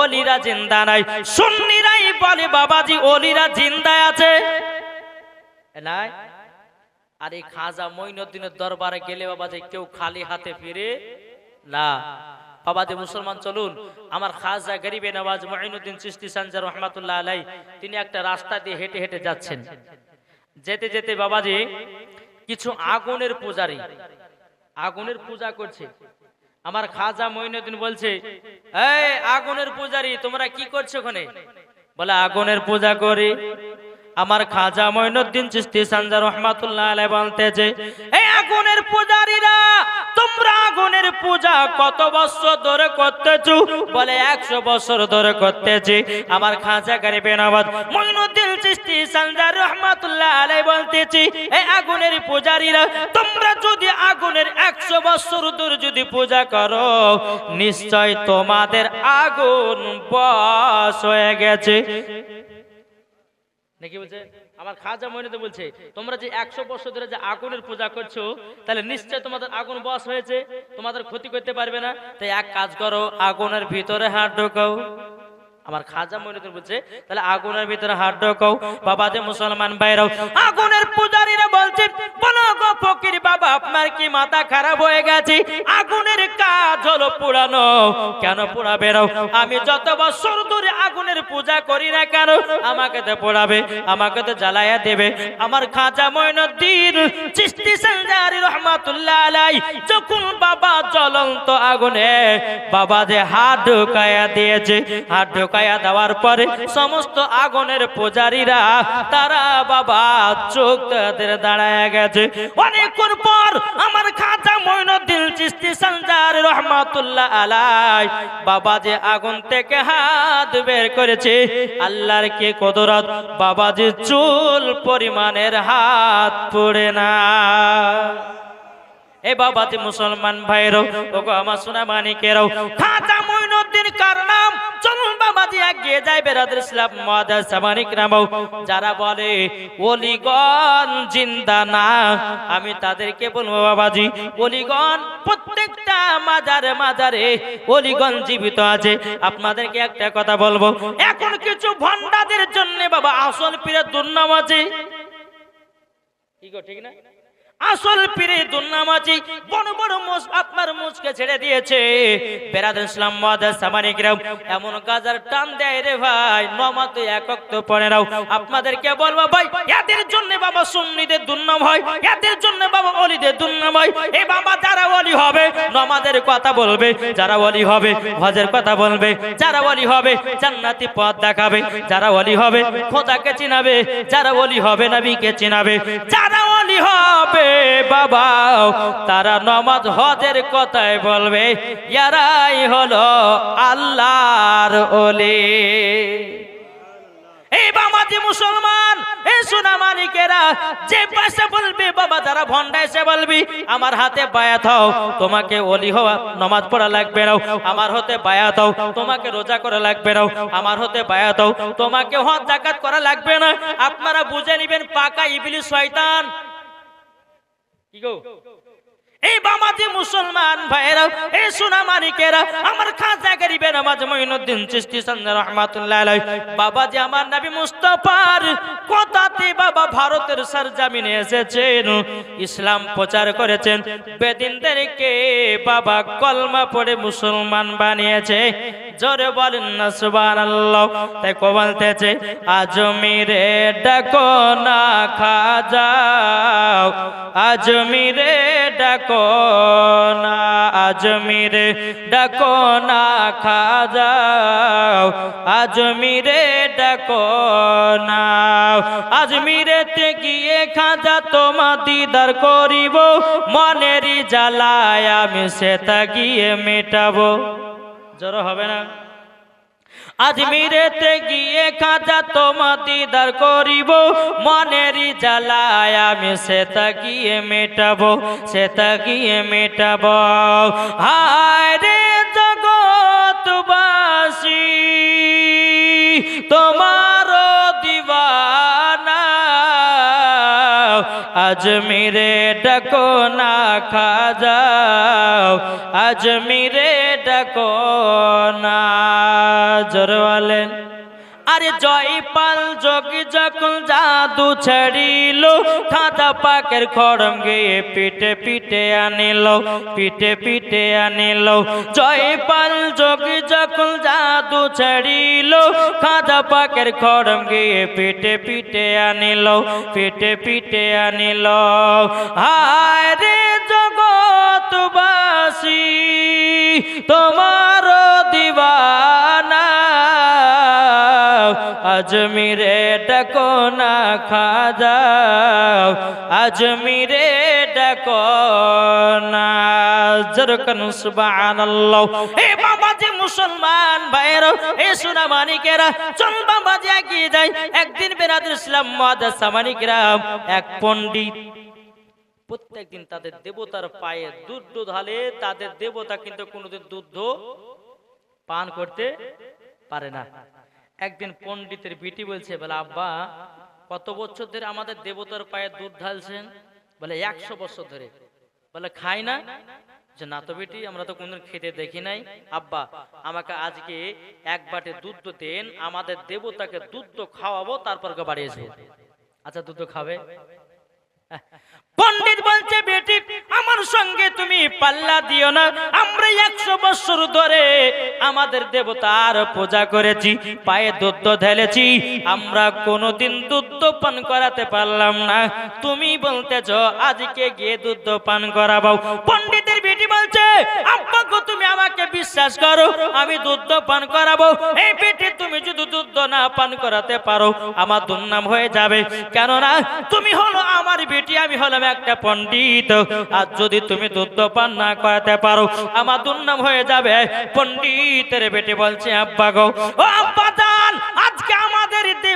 ওলিরা জিন্দা নাই। সুন্নিরাই বলে, বাবাজি ওলিরা জিন্দায় আছে। নাই? আর এই খাজা মঈনুদ্দিনের দরবারে গেলে বাবাজি কেউ খালি হাতে ফিরে না। বাবাজি, মুসলমান, চলুন। আমার খাজা গরিবে নওয়াজ মঈনুদ্দিন চিশতি সানজার রহমাতুল্লাহ আলাই তিনি একটা রাস্তা দিয়ে হেঁটে হেঁটে যাচ্ছেন। যেতে যেতে বাবাজি, কিছু আগুনের পূজারি, আগুনের পূজা করছে। আমার খাজা মঈনুদ্দিন বলছে, এই আগুনের পূজারি, তোমরা কি করছ ওখানে? বলে, আগুনের পূজা করি। আমার খাজা মঈনুদ্দিন চিশতি সানজার রহমাতুল্লাহ আলাইহি বলতেছে, এই আগুনের পূজারীরা, তোমরা আগুনের পূজা কত বছর ধরে করতেছো? বলে 100 বছর ধরে করতেছি। আমার খাজা গরিবে নওয়াজ মঈনুদ্দিন চিশতি সানজার রহমাতুল্লাহ আলাইহি বলতেছি এই আগুনের পূজারীরা, তোমরা যদি আগুনের 100 বছর ধরে যদি পূজা করো, নিশ্চয় তোমাদের আগুন বশ হয়ে গেছে। নাকি বলছে? আমার খাজা মহিনাতে বলছে, তোমরা যে একশো বছর ধরে যে আগুনের পূজা করছ, তাহলে নিশ্চয় তোমাদের আগুন বস হয়েছে, তোমাদের ক্ষতি করতে পারবে না। তাই এক কাজ করো, আগুনের ভিতরে হাত ঢোকাও। আমার খাজা মহিনাতে বলছে, তাহলে আগুনের ভিতরে হাত ঢোকাও বাবা যে মুসলমান বাইরাও আগুনের পূজারীরা বলছে ফকির বাবা, আপনার কি মাথা খারাপ হয়ে গেছে? আগুনের কাজ হলো পোড়ানো কেন পোড়াবে রাও? আমি যত বছর ধরে আগুনের পূজা করি না কেন, আমাকে তো পোড়াবে আমাকে তো জ্বালায়া দেবে। আমার খাজা মঈনুদ্দিন চিশতি সঞ্জারি রহমাতুল্লাহ আলাই, যখন বাবা জ্বলন্ত আগুনে, বাবা যে হাত ঢুকায়া দিয়েছে, হাত ঢুকায়া দেওয়ার পরে সমস্ত আগুনের পূজারীরা তারা বাবা চোখ তাদের দাঁড়ায় গেছে। অনেকক্ষণ পর আমার খাজা মঈনুদ্দিন চিশতি সঞ্জার রহমাতুল্লাহ আলাই বাবা যে আগুন থেকে হাত বের করেছে, আল্লাহর কে কদরত? বাবা যে চুল পরিমাণের হাত পড়ে না। এ বাবাতে মুসলমান ভাইরাও ওগো আমার সোনা মানিকেরাও, খাজা মঈনুদ্দিন কার নাম? চলুন যায় ইসলাম সামানিক যারা বলে ওলিগণ জিন্দা না, আমি তাদেরকে বলব, বাবাজি ওলিগণ প্রত্যেকটা মাজারে মাজারে ওলিগণ জীবিত আছে। আপনাদেরকে একটা কথা বলব, এখন কিছু ভণ্ডাদের জন্য বাবা আসল পীরের দুর্নাম আছে। কি গো, ঠিক না? আসল পীরে দুর্নামাজি বড় বড় আপনার মুসকে ছেড়ে দিয়েছে। বেরাদ ইসলাম মাদার সামানিকরাও এমন গাজার টান দেয় রে ভাই, নমাত একক তো পড়ে নাও। আপনাদেরকে বলব ভাই, এদের জন্য বাবা সুন্নিদের দুর্নাম হয়, এদের জন্য বাবা অলিদের দুর্নাম হয়। এই বাবা যারা অলি হবে, নমাদের কথা বলবে, যারা অলি হবে, হজের কথা বলবে, যারা অলি হবে, জান্নাতি পথ দেখাবে, যারা অলি হবে, খোদাকে চিনাবে, যারা অলি হবে, নবীকে চিনাবে, যারা অলি হবে বাবা তারা নমাজ হজের কথাই বলবে। ইয়ারাই হলো আল্লাহর ওলি। এই বাবাজি মুসলমান এই যে বলবে, বাবা এসে বলবি, আমার হাতে বায়াত হও, তোমাকে ওলি হওয়া, নমাজ পড়া লাগবে আমার হতে বায়াত হও, তোমাকে রোজা করা লাগবে না। আমার হতে বায়াত হও, তোমাকে হজ, জাকাত করা লাগবে না। আপনারা বুঝে নিবেন, পাকা ইবলিস শয়তান কি গো এই বামাজি মুসলমান ভাইরা এই সোনা মানিকেরা আমার খাজা গরিবে নামাজ মঈনুদ্দিন চিশতি সন্ধ্যা রহমাতুল্লাহ আলাইহি। বাবাজি আমার নবী মুস্তাফার কথাতে বাবা ভারতের সরজমিনে এসেছেন, ইসলাম প্রচার করেছেন, বেদিনদেরকে বাবা কলমা পড়ে মুসলমান বানিয়েছে। জোরে বলেন না, সুবহানাল্লাহ। তাই কো বলতেছে আজমিরে ডাকো না, খাজাও। আজমিরে ডাকো না আজমিরে ডাকো না খাজাও। আজমিরে ডাকো না আজমিরেতে গিয়ে খাজা তোমা দিদার করিব। মনেরই জ্বালায় আমি সেটা গিয়ে মেটাবো। জোর হবে না? আজমিরেতে গিয়ে খাজা তোমা দিদার করিব। মনেরই জ্বালায় আমি সেটা গিয়ে মেটাবো সেটা গিয়ে মেটাবো। হায় রে জগৎবাসী, তোমার দিবানা আজমিরে ডাকো না খাজাও আজমিরে ডাকো না জয়পাল যোগী যখন জাদু ছাড়িল খাতা পাকের খড়ম গিয়ে পিটে পিটে আনিল পিটে পিটে আনিল। জয়পাল যোগী যখন জাদু ছাড়িল খাতা পাকের খড়ম গিয়ে পিটে পিটে আনিল পিটে পিটে আনিল। হায় রে জগৎবাসী তোমার দিবানা আজমিরে ডাকো না খাজাও আজমিরে ডাকো না। জরকন সুবহানাল্লাহ। এ বাবা যে মুসলমান ভাইরা এ সোনা মানিকেরা, চল বাবা যে এগিয়ে যায় একদিন বেরাদুল ইসলাম মাদ্রাসা মানিকেরা, এক পণ্ডিত প্রত্যেকদিন তাদের দেবতার পায়ে দুধ ঢালে তাদের দেবতা কিন্তু কোনোদিন দুধ পান করতে পারে না। একদিন পণ্ডিতের বিটি বলছে, বলে, আব্বা, কত বছর ধরে আমাদের দেবতার পায়ে দুধ ঢালছেন? বলে, একশো বছর ধরে। বলে, খাই না? যে, না তো বেটি, আমরা তো কোনদিন খেতে দেখি নাই। আব্বা, আমাকে আজকে এক বাটে দুধ দেন, আমাদের দেবতাকে দুধ খাওয়াবো, তারপর বাড়িয়েছে আচ্ছা দুধ খাবে? পণ্ডিত বলছে, বেটি, আমার সঙ্গে তুমি পাল্লা দিও না। আমরা একশো বছর ধরে আমাদের দেবতার পূজা করেছি, পায়ে দুধ ঢেলেছি। আমরা কোনোদিন দুধ পান করাতে পারলাম না। তুমি বলতেছ, আজকে গিয়ে দুধ পান করাবো। পণ্ডিতের বেটি বলছে আব্বাকে তুমি আমাকে বিশ্বাস করো, আমি দুধ পান করাবো। এই বেটি, তুমি যদি দুধ না পান করাতে পারো, আমার দুর্নাম হয়ে যাবে। কেননা, তুমি হলো আমার বেটি, আমি হলাম একটা পণ্ডিত। আর যদি তুমি দুধ পান না করাতে পারো, আমার দুর্নাম হয়ে যাবে পণ্ডিতের বেটে বলছে, আব্বা গো আব্বা জান, আজকে আমাদের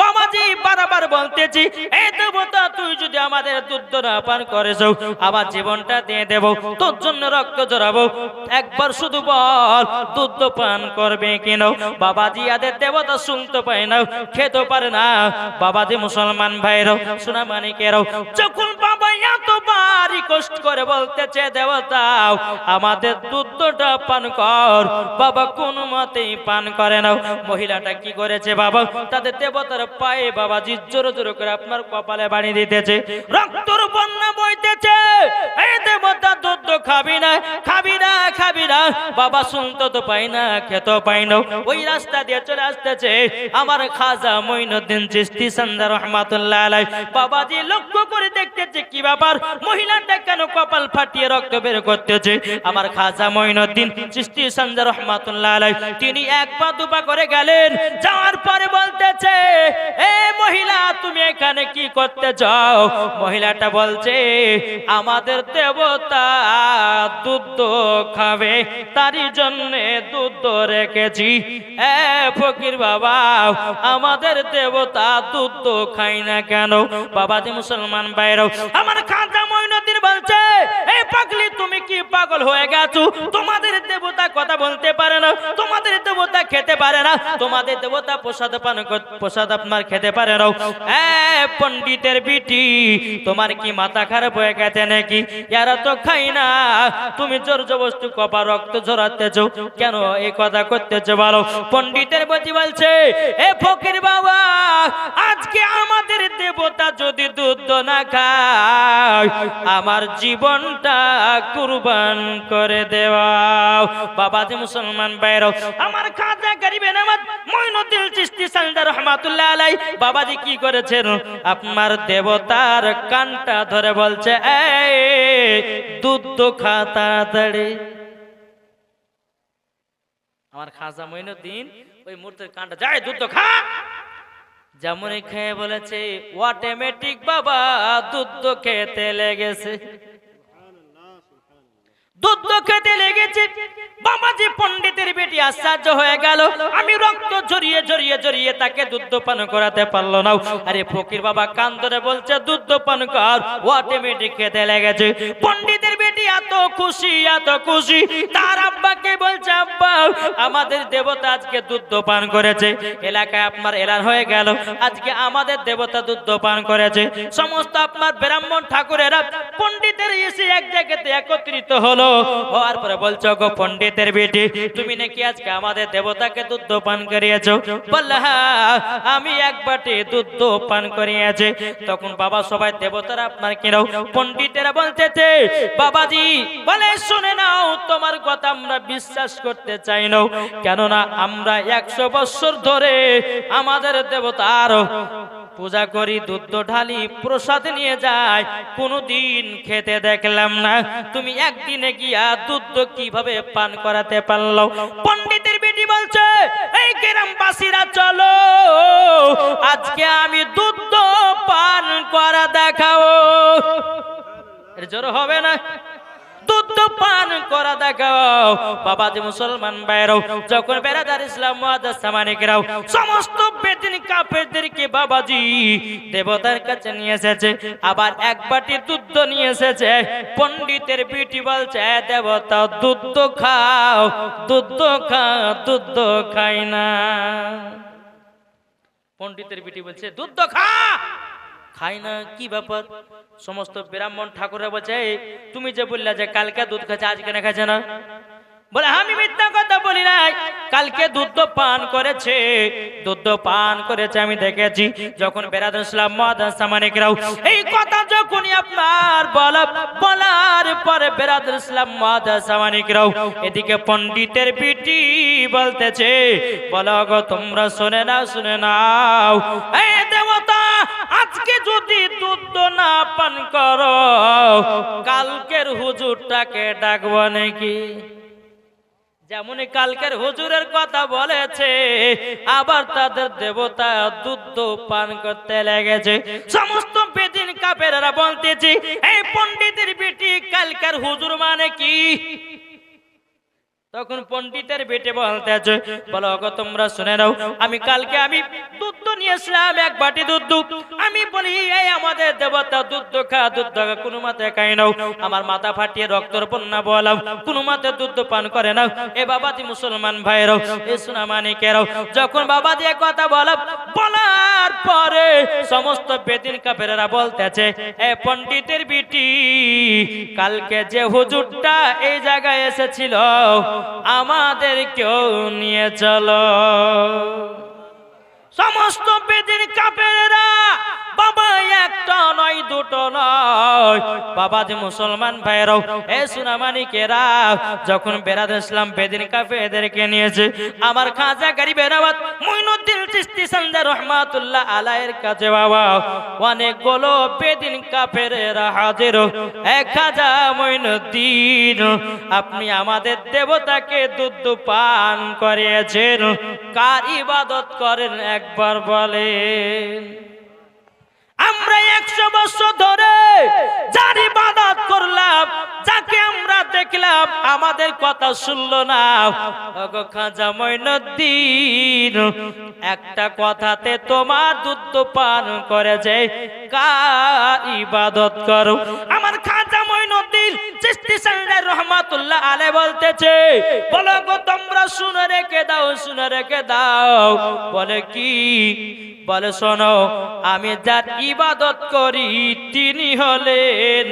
বাবাজি, বারবার বলতেছি এই দেবতা, তুই যদি আমাদের দুধ পান করেছ, আমার জীবনটা দিয়ে দেব, তোর জন্য রক্ত জড়াবো। একবার শুধু বল, দুধ পান করবে বাবাজি দেবতা শুনতে পায় না, খেতে পারে না। বাবাজি, মুসলমান ভাইরাও সোনা মানিকেরাও যখন বাবা এতবার রিকোয়েস্ট করে বলতেছে দেবতাও আমাদের দুধটা পান কর, বাবা কোন মতেই পান করে না। মহিলাটা কি করেছে বাবা? তাদের দেবতার পায়ে বাবাজি জোর জোর করে আপনার কপালে বাড়ি দিতেছে। রক্তর বন্যা বইতেছে। এই দেবতা দুধ খাবি না খাবি না খাবি না। বাবা শুনতে তো পাই না খেতে পাই না। ওই রাস্তা দিয়ে চলে আসতেছে আমার খাজা মঈনুদ্দিন চিস্তি সন্ধ্যা রহমাতুল্লাহ আলাই বাবাজি লক্ষ্য করে দেখতেছে কি ব্যাপার? মহিলাটা কেন কপাল ফাটিয়ে রক্ত বের করতেছে? আমার খাজা মঈনুদ্দিন চিস্তি সন্ধ্যা রহমাতুল্লাহ আলাই তিনি এক পা দুপা করে গেলেন, যাওয়ার পরে বলতেছে মহিলা, তুমি এখানে কি করতে যাও মহিলাটা বলছে, আমাদের দেবতা দুধ খাবে, তারই জন্য দুধ রেখেছি। এ ফকির বাবা, আমাদের দেবতা দুধ খাই না কেন? মুসলমান আমার খাজা মঈনুদ্দিন বলছে এই পাগলি, তুমি কি পাগল হয়ে গেছো? তোমাদের দেবতা কথা বলতে পারে না, তোমাদের দেবতা খেতে পারে না, তোমাদের দেবতা প্রসাদ পান প্রসাদ আপনার খেতে পারে না। এ, পণ্ডিতের বিটি, তোমার কি মাথা খারাপ হয়ে গেছে নাকি? এরা তো খাই না। তুমি জোর জবস্তু কপা রক্ত ঝরাতেছ। কেন এই কথা করতেছ বলো? পণ্ডিতের বতি বলছে, এ ফকির বাবা, আজকে আমাদের দেবতা যদি দুধ না খায়, আমার জীবনটা কুরবান করে দেওয়াও। বাবাজি মুসলমান বাইরও আমার খাজা গরিবে নামাজ মঈনুদ্দিন চিশতি সালদা রহমাতুল্লাহ আলাই, বাবাজি কি করেছেন? আপনার দেবতার কানটা ধরে বলছে, এই, দুধ খা তাড়াতাড়ি। আমার খাজা মঈনুদ্দিন ওই মূর্তির কানটা যায় দুধ খা। যেমন খেয়ে বলেছে অটোমেটিক বাবা, দুধ খেতে লেগেছে। দুধ খেতে লেগেছে। বেটি হয়ে গেল। আমি রক্ত জড়িয়ে জড়িয়ে জড়িয়ে তাকে দুধ পান করাতে পারল না। আরে ফকির বাবা বলছে, দুধ পান কর খেতে লেগেছে। বেটি এত খুশি এত খুশি। তার আব্বাকে বলছে, আব্বা, আমাদের দেবতা আজকে দুধ পান করেছে। এলাকায় আপনার এলান হয়ে গেল। আজকে আমাদের দেবতা দুধ পান করেছে। সমস্ত আপনার ব্রাহ্মণ ঠাকুরেরা পণ্ডিতের এসে এক জায়গাতে একত্রিত হলো। হওয়ার পরে বলছো, গো পণ্ডিতের বেটি, তুমি নাকি আজকে আমাদের দেবতাকে দুধ পান করিয়েছো? বললে আমি এক বাটি দুধ পান করিয়েছে। তখন বাবা সবাই, দেবতারা আপনার কিনাও পণ্ডিতেরা বলতেছে, বাবাজি, বলে শুনে নাও, তোমার কথা আমরা বিশ্বাস করতে চাই না। কেননা আমরা একশো বছর ধরে আমাদের দেবতার পূজা করি, দুধ ঢালি, প্রসাদ নিয়ে যায় কোনোদিন খেতে দেখলাম না। তুমি একদিনে গিয়া দুধ কীভাবে পান করাতে পারল? পণ্ডিতের বেটি বলছে, এই গ্রামবাসীরা, চলো। আজকে আমি দুধ পান করা দেখাও জোর হবে না? দুধ করা মুসলমান বাইরাও সমস্ত বাবাজি দেবতার কাছে নিয়ে এসেছে, আবার এক বাটি দুধ নিয়ে এসেছে, পণ্ডিতের বিটি বলছে দেবতা, দুধ খাও দুধ খাও, দুধ খাই না। পণ্ডিতের বিটি বলছে, দুধ খা! খাই না কি ব্যাপার? সমস্ত ব্রাহ্মণ ঠাকুররা বলছে তুমি যে বললা যে কালকে দুধ খাচ্ছে আজকে না খাচ্ছে না? বলে, আমি মিথ্যা কথা বলি নাই। কালকে দুধ পান করেছে। দুধ পান করেছে, আমি দেখেছি। যখন বেরাদুল এই কথা যখনই আপনার বলা, বলার এদিকে পণ্ডিতের পিটি বলতেছে, বলো গো, তোমরা শুনে নাও শুনে নাও। এই দেবতা, আজকে যদি দুধ না পান করো, কালকের হুজুরটাকে ডাকবো নাকি? যেমন কালকের হুজুরের কথা বলেছে, আবার তাদের দেবতা দুধ পান করতে লেগেছে। সমস্ত বেদিন কাপেরা বলতেছি, এই পন্ডিতের বেটি কালকের হুজুর মানে কি? তখন পণ্ডিতের বেটে বলতে আছে, বলো গো, তোমরা শুনে নাও, আমি কালকে আমি দুধ নিয়েছিলাম, এক বাটি দুধ আমি বলি, এই আমাদের দেবতা দুধ খা, দুধ কোনো মাতে খাই নাও। আমার মাথা ফাটিয়ে রক্তর বন্যা বলাম কোনো মাতে দুধ পান করে নাও। এ বাবাজি মুসলমান ভাইরাও এ সোনা মানিকেরাও, যখন বাবা দিয়ে কথা বলা, বলার পরে সমস্ত বেদিন কাপেরা বলতেছে এ পণ্ডিতের বিটি, কালকে যে হুজুরটা এই জায়গায় এসেছিল আমাদের কেউ নিয়ে চলো। সমস্ত বেদিন কাপেরা বাবা, একটা নয়, দুটো নয়। বাবা যে মুসলমান ভাইরাও এ সুনামানিকেরা, যখন বেরাদ ইসলাম বেদিন কাফেরদেরকে নিয়েছে, আমার খাজা গরিব বেরাবাদ মইনুদ্দিন চিস্তি সন্দা রহমাতুল্লাহ আলাইয়ের কাছে বাবা অনেকগুলো বেদিন কাফেরেরা হাজির। এক খাজা মইনুদ্দিন, আপনি আমাদের দেবতাকে দুধ পান করিয়েছেন। কার ইবাদত করেন একবার বলেন। আমরা একশো বছর ধরে যার ইবাদত করলাম, যাকে আমরা দেখলাম, আমাদের কথা শুনলো না। খাজা মইনুদ্দিন, একটা কথাতে তোমার দুধ পান করেছে কার ইবাদত করো? আমার খাজা সাল্লাহ রহমাতুল্লাহ আলে বলতেছে, বলো গো, তোমরা শুনে রেখে দাও, শুনে রেখে দাও। বলে, কি? বলে শোনো, আমি যার ইবাদত করি তিনি হলেন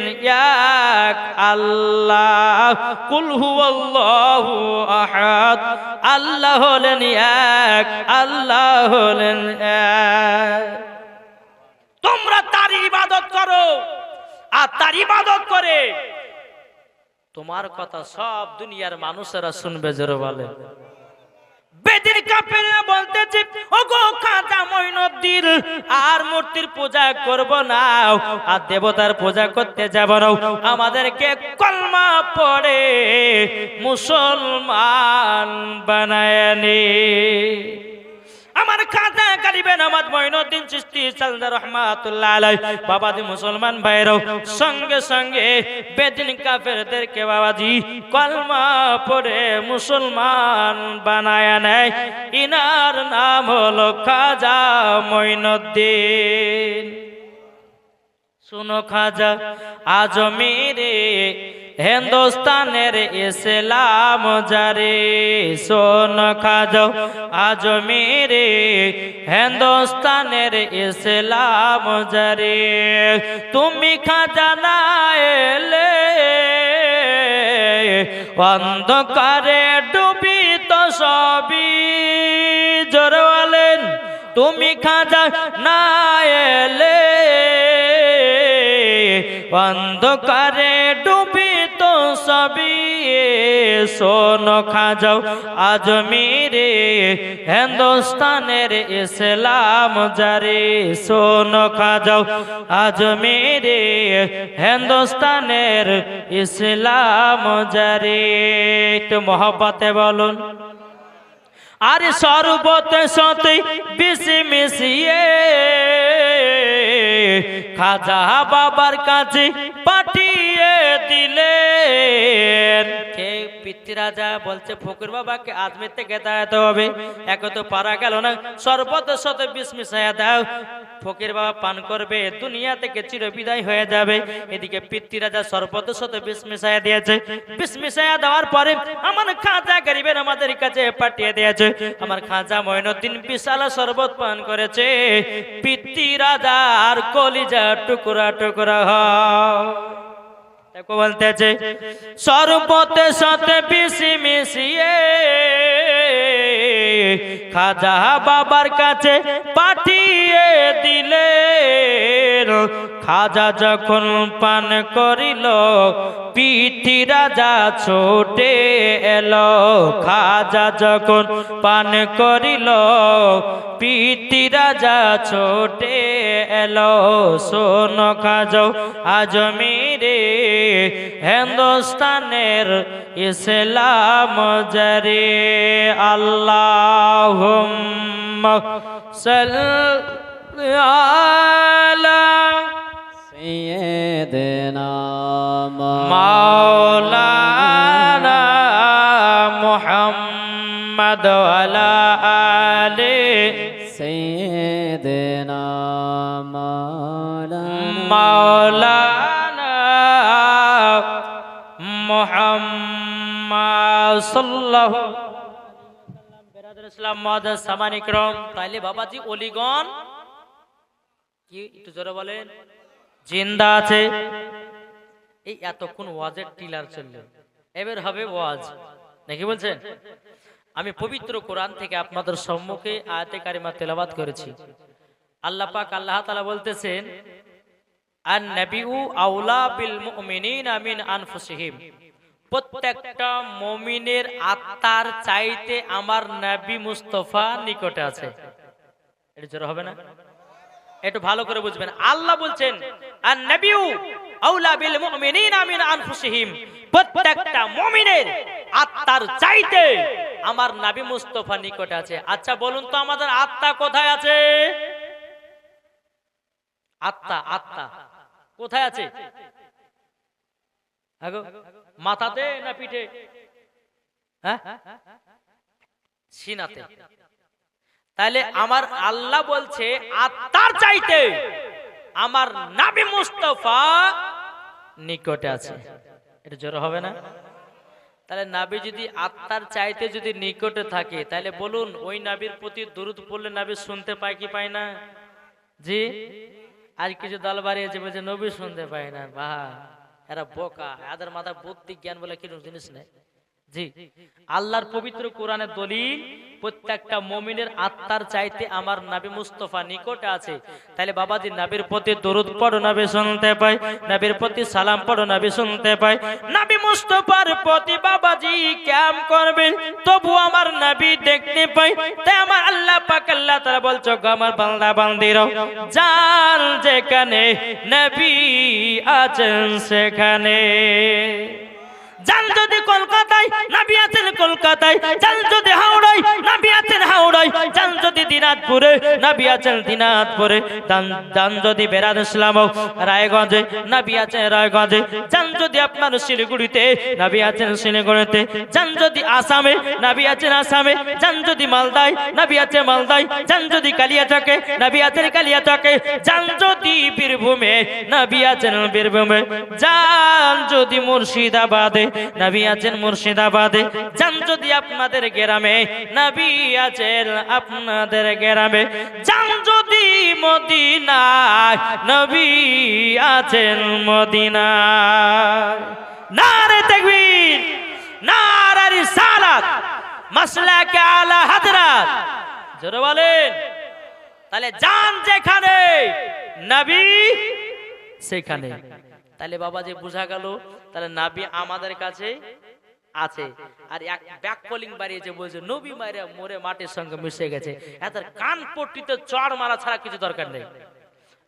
এক আল্লাহ। কুল হুয়াল্লাহু আহাদ। আল্লাহ হলেন এক, আল্লাহ হলেন এক। তোমরা তার ইবাদত করো, আর তার ইবাদত করে তোমার কথা সব দুনিয়ার মানুষেরা শুনবে, জোরে বলে বেদির কাপেরা বলতেছে, ওগো খাজা মঈনুদ্দিন আর মূর্তির পূজা করব না। আর দেবতার পূজা করতে যাব না। আমাদেরকে কলমা পড়ে মুসলমান বানায় নে। আমার খাজা গরিবে নামাজ মঈনুদ্দিন চিশতি সালদা রহমাতুল্লাহ আলাই বাবাজি মুসলমান ভাইরাও সঙ্গে সঙ্গে বেদিন কাফেরদেরকে বাবাজি কলমা পড়ে মুসলমান বানায় নেয়। ইনার নাম হলো খাজা মঈনুদ্দিন। শুনো খাজা আজমিরে হিন্দুস্তানের ইসলাম জারে। শোন খাজা আজমিরে হিন্দুস্তানের ইসলাম জারে। তুমি খাজা না এলে, অন্ধকারে তো সবই। জোরে বলেন, তুমি খাজা না এলে, অন্ধকারে সবই সোন খাজাও আজমিরে হিন্দুস্তানের ইসলাম জারে। সোন খাজাও আজমিরে হিন্দুস্তানের ইসলাম জারে। একটু মহব্বতে বলুন। আরে সর্বত সতে বেশি মিশিয়ে খাজা বাবার কাছে পাঠিয়ে দিলেন। কে পিতৃরাজা বলছে, ফকির বাবাকে থেকে দাঁড়াতে হবে। এক তো পারা গেল না। সর্বত শত বিষ মিশাইয়া দাও। ফকির বাবা পান করবে, দুনিয়া থেকে চির বিদায় হয়ে যাবে। এদিকে পিতৃরাজা সর্বত শত বিষ মিশাইয়া দিয়েছে। বিষ মিশাইয়া দেওয়ার পরে আমার খাজা গরিবের আমাদের কাছে পাঠিয়ে দিয়েছে। আমার খাজা মঈনুদ্দিন বিশাল শরবত পান করেছে। পিতৃরাজা আর কলিজা টুকরা টুকরা হয়। বলতেছে সর্বতে সাথে পিসি মিশিয়ে খাজা বাবার কাছে পাঠিয়ে দিলে খাজা যখন পান করিল, পিঠি রাজা ছোটে এলো। খাজা যখন পান করিল, পিঠি রাজা ছোটে এলো। সোন খাজাও আজমিরে, হিন্দুস্তানের ইসলাম জারে। আল্লাহ صل على سيدنا مولانا محمد وعلى آل سيدنا مولانا مولانا محمد صلى الله عليه وسلم জিন্দা আছে। এই এতক্ষণ টিলার এবার হবে ওয়াজ। নাকি বলছেন? আমি পবিত্র কোরআন থেকে আপনাদের সম্মুখে আয়াতে কারিমা তেলাবাদ করেছি। আল্লাহ পাক আল্লাহ তালা বলতেছেন আর আউলা আমিন প্রত্যেকটা মুমিনের আত্মার চাইতে আমার নবী মুস্তাফা নিকটে আছে। এটা জোরে হবে না? একটু ভালো করে বুঝবেন। আল্লাহ বলছেন আর আউলা বিল আনফুসিহিম। প্রত্যেকটা মুমিনের আত্মার চাইতে আমার নবী মুস্তাফা নিকটে আছে। আচ্ছা বলুন তো আমাদের আত্মা কোথায় আছে? আত্মা আত্মা। কোথায় আছে? মাথাতে না পিঠে? হ্যাঁ? সিনাতে। তাহলে আমার আল্লাহ বলছে আত্মার চাইতে আমার নাবি মুস্তফা নিকটে আছে। এটা জোর হবে না? তাহলে নাবি যদি আত্মার চাইতে যদি নিকটে থাকে তাহলে বলুন ওই নাবির প্রতি দরুদ পড়লে নাবি শুনতে পায় কি পায় না? জি? আজ কিছু দল বাড়িয়েছে বলছে নবী শুনতে পায় না বাহ। এরা বোকা এদের মাথায় বুদ্ধি জ্ঞান বলে কীরকম জিনিস নেই। জি। আল্লাহর পবিত্র কোরআনের দলিল, প্রত্যেকটা মমিনের আত্মার চাইতে আমার নাবি মুস্তফা নিকটে আছে। তাহলে বাবাজি, নাবির প্রতি দরুদ পড়ো নাবি, শুনতে পাই। নাবির প্রতি সালাম পড়ো নাবি, শুনতে পাই। নাবি মুস্তফার প্রতি বাবাজি ক্যাম করবেন, তবু আমার নাবি দেখতে পাই। তাই আমার আল্লাহ পাক, আল্লাহ তারা বলছো আমার বান্দা বান্দিরাও যান যেখানে নবী আছেন সেখানে। যান যদি কলকাতায় নাবি আছেন দিনাজপুরে, নাবি আছেন দিনাজপুরে। যান যদি বেরাদ ইসলাম রায়গঞ্জে, নাবি আছেন রায়গঞ্জে। যান যদি আপনার শিলিগুড়িতে, নাবি আছেন শিলিগুড়িতে। যান যদি আসামে, নাবি আছেন আসামে। যান যদি মালদায়, নাবি আছে মালদায়। যান যদি কালিয়াচকে, নাবি আছেন কালিয়াচকে। যান যদি বীরভূমে, নাবি আছেন বীরভূমে। যান যদি মুর্শিদাবাদে, নাবি আছেন মুর্শিদাবাদে। যান যদি আপনাদের গ্রামে, নাবি আছেন আপনাদের গ্রামে। যান যদি মদিনায়, নবী আছেন মদিনায়। নারে তাকবীর, নারে রিসালাত, মাসলাকে আলা হাজরাত। জোরে বলেন। তাহলে যান যেখানে, নবী সেখানে। তাহলে বাবা যে বোঝা গেল, তাহলে নাবি আমাদের কাছে আছে। আর এক ব্যাক কলিং বাড়িয়েছে বলছে, নবী মারে মোরে মাটির সঙ্গে মিশে গেছে। এত কান পট্টিতে চড় মারা ছাড়া কিছু দরকার নেই।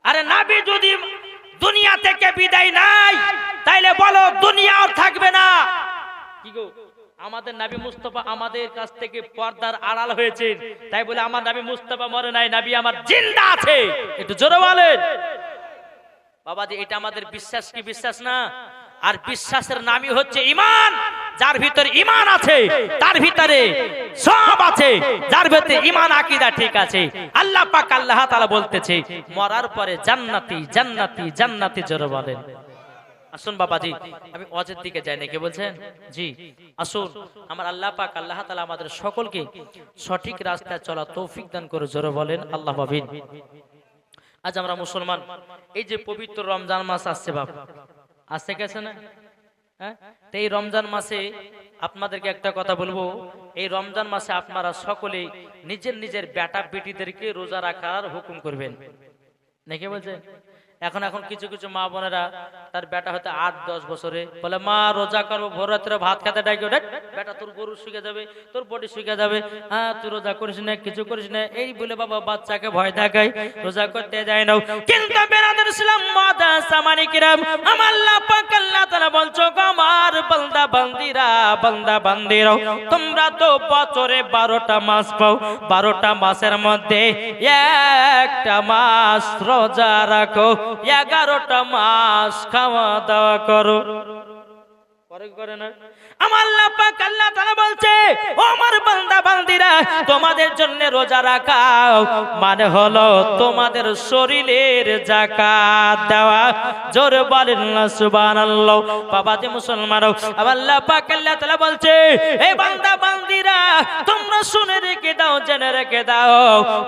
আরে নাবি যদি দুনিয়া থেকে বিদায় নাই, তাইলে বলো দুনিয়া আর থাকবে না। কি গো? আমাদের নাবি মুস্তফা আমাদের কাছ থেকে পর্দার আড়াল হয়েছে। তাই বলে আমার নাবি মুস্তফা মরে নাই, নাবি আমার জিন্দা আছে। একটু জোরে বলেন। বাবাজি, এটা আমাদের বিশ্বাস কি বিশ্বাস না? আর বিশ্বাসের নামই হচ্ছে ইমান। যার ভিতরে ইমান আছে, তার ভিতরে সব আছে, যার ভিতরে ইমান আকীদা ঠিক আছে। আল্লাহ পাক আল্লাহ তাআলা বলতেছে, মরার পরে জান্নাতি জান্নাতি জান্নাতি জোরে বলেন। আসুন বাবাজি, আমি অজের দিকে যাই নাকি বলছেন জি, আসুন। আমার আল্লাহ পাক আল্লাহ তাআলা আমাদের সকলকে সঠিক রাস্তায় চলা তৌফিক দান করে জোরে বলেন, আল্লাহ বাবিন আজ আমরা মুসলমান, এই যে পবিত্র রমজান মাস আসছে বাপ, আসছে গেছে না? হ্যাঁ? তো এই রমজান মাসে আপনাদেরকে একটা কথা বলব। এই রমজান মাসে আপনারা সকলে নিজের নিজের বেটা বেটিদেরকে রোজা রাখার হুকুম করবেন। নাকি বলছে? এখন এখন কিছু কিছু মা বোনেরা তার বেটা হয়তো আট দশ বছরে বলে, মা, রোজা করব, ভোর রাত্রে ভাত খেতে ডাকি বেটা গরু শুকে যাবে তোর বডি শুকে যাবে হ্যাঁ তুই রোজা করিস না, কিছু করিস না। এই বলে বাবা বাচ্চাকে ভয় দেখায়, রোজা করতে যায় না। কিন্তু বেরাদের ইসলাম মাদা সামানি কিরাম আমার আল্লাহ পাক আল্লাহ তাআলা বলছো আমার বান্দা বান্দিরা বান্দা বান্দিরা তোমরা তো বছরে বারোটা মাস পাও। বারোটা মাসের মধ্যে একটা মাস রোজা রাখো, এগারোটা মাস খাওয়া দাওয়া করে। করে না? তোমাদের জন্য রোজা রাখাও। মানে হলো তোমাদের শরীরের যাকাত দেওয়া। জোরে বলেন না, সুবহানাল্লাহ। বাবা যে মুসলমান আমার আল্লাহ পাক আল্লাহ বলছে এই বান্দা, বান্দিরা, তোমরা শুনে রেখে দাও, জেনে রেখে দাও।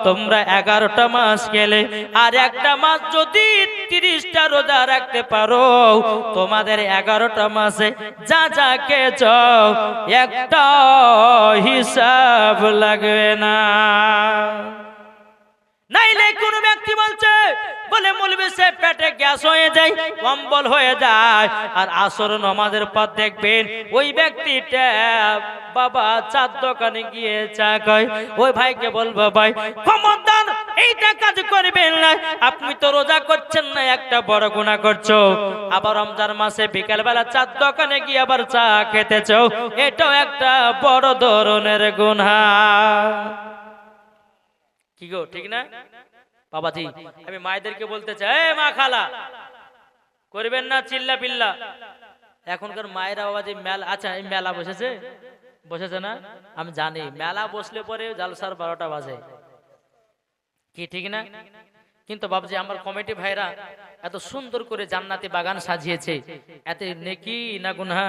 তোমরা এগারোটা মাস গেলে, আর একটা মাস যদি তিরিশটা রোজা রাখতে পারো, তোমাদের এগারোটা মাসে যা যা একটা হিসাব লাগবে না। নাইলে কোন ব্যক্তি বলছে, বলে মূলবি সে পেটে গ্যাস হয়ে যায়, কম্বল হয়ে যায়, আর আসর নমাজের পর দেখবেন ওই ব্যক্তিটা বাবা চার দোকানে গিয়ে চা খায়। ওই ভাইকে বলব, ভাই, ক্ষমতার এইটা কাজ করবেন না, আপনি তো রোজা করছেন না, একটা বড় গুণা করছ। আবার রমজান মাসে বিকাল বেলা চার দোকানে গিয়ে আবার চা খেতেছো, এটাও একটা বড় ধরনের গুণা কি গো ঠিক না? বাবাজি আমি মায়েদেরকে বলতে চাই "এই মা খালা করবেন না চিল্লা পিল্লা। এখনকার মায়েরা বাবাজি মেলা আচ্ছা এই মেলা বসেছে? বসেছে না? আমি জানি মেলা বসলে পরে জালসার বারোটা বাজে। কি ঠিক না? কিন্তু বাবজি আমার কমিটি ভাইরা এত সুন্দর করে জান্নাতি বাগান সাজিয়েছে। এত নেকি না গুনহা?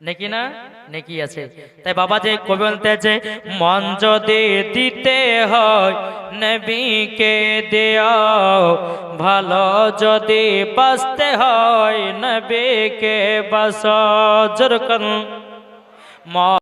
নেকি না? নেকি আছে। তাই বাবা যে কবি বলতে যে মন যদি দিতে হয় নবীকে দেও ভালো যদি বাঁচতে হয় নবীকে বাস জোর করুন